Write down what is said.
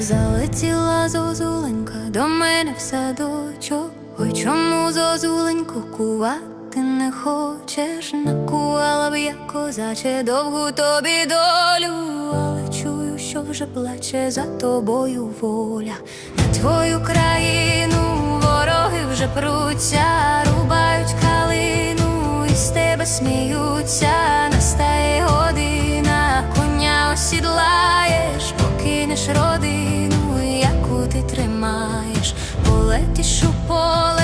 Залетіла зозуленька до мене в садочок. Ой, чому зозуленьку кувати не хочеш? Накувала б я козаче довгу тобі долю, але чую, що вже плаче за тобою воля. На твою країну вороги вже пруться, рубають калину і з тебе сміються. Полетиш у поле,